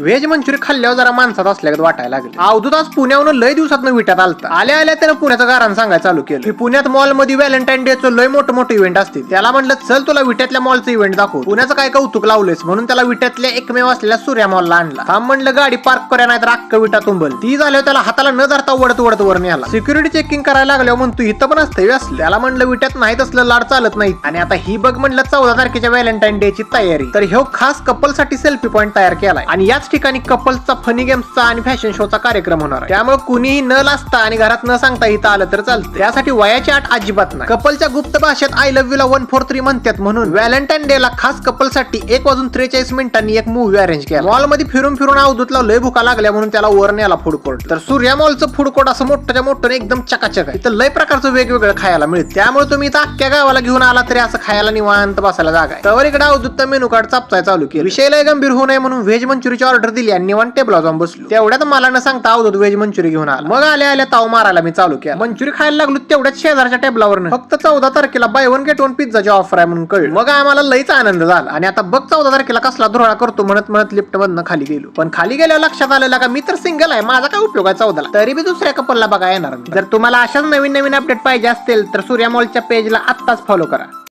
Veg manchurian खाल्ल्यावर जरा माणसात असल्यागत वाटायला लागले. अवधूत आज पुण्याहून लय दिवसात विटात आलता. आल्या आल्या त्यानं पुण्याचं कारण सांगायला चालू केलं. की पुण्यात मॉलमध्ये व्हॅलेंटाईन डेचं लय मोठं मोठं इव्हेंट असते. त्याला म्हणलं चल तुला विट्यातल्या मॉलचं इव्हेंट दाखव. पुण्याचं काय कौतुक लावलेस म्हणून त्याला विट्यातल्या एकमेव असलेल्या सूर्या मॉलला आणला. थांब म्हणलं गाडी पार्क करा नाही तर अक्क विटा तुंबल. ती झाल्यावर त्याला हाताला न धरता वडत वडत वर नेला सिक्युरिटी चेकिंग करायला लागल्यावर म्हणतो इथं पण असतं असलं त्याला म्हणलं विट्यात नाही असलं लाड चालत नाही आणि आता ही बघ म्हणलं चौदा तारखेच्या व्हॅलेंटाईन डे ची तयारी. तर ह्यो खास कपलसाठी सेल्फी पॉईंट तयार केलाय. आणि याच ठिकाणी कपल्सचा फनी गेम्सचा आणि फॅशन शोचा कार्यक्रम होणार आहे. त्यामुळे कुणीही न लाजता आणि घरात न सांगता इथं आलं तर चालतं त्यासाठी वयाची आठ अजिबात नाही. कपलच्या गुप्त भाषेत आय लव्ह यू ला वन फोर थ्री म्हणतात म्हणून व्हॅलेंटाईन डे ला खास कपलसाठी एक वाजून त्रेचाळीस मिनिटांनी एक मूवी अरेंज केला. मॉलमध्ये फिरून फिरून अवधूतला लय भुका लागल्या म्हणून त्याला वर नेला फूड कोर्ट तर सूर्या मॉलचं फूड कोर्ट असं मोठ्याच्या मोठं एकदम चकाचक आहे. इथं लय प्रकारचं वेगवेगळं खायला मिळतं. त्यामुळे तुम्ही इथं अख्ख्या गावाला घेऊन आला तरी असं खायला निवांत बसायला जागा आहे. तर इकडे अवधूत मेनू कार्ड चापचाय चालू केलं. विषय लय गंभीर होऊ नये म्हणून व्हेज मंचुरीची ऑर्डर दिली आणि निवांत टेबल जाऊन बसलो. तेवढ्यात मला न सांगता अवधूत व्हेज मंचुरी घेऊन आला. मग आल्या आल्या ताव मारायला मी चालू केला. मंचुरी खायला लागलो तेवढ्याच शेजारच्या टेबलावर फक्त चौदा तारखेला बाय वन गेट वन पिझ्झाची ऑफर आहे म्हणून कळलं. मग आम्हाला लईच आनंद झाला. आणि आता बघ चौदा तारखेला कसला धुराळा करतो म्हणत म्हणत लिफ्ट मधनं खाली गेलो. पण खाली गेल्यावर लक्षात आलेला का मी तर सिंगल आहे. माझा काय उपयोग आहे चौदाला? तरी बी दुसऱ्या कपलला बघा येणार. जर तुम्हाला अशाच नवीन नवीन अपडेट पाहिजे असतील तर सूर्या मॉलच्या पेजला आत्ताच फॉलो करा.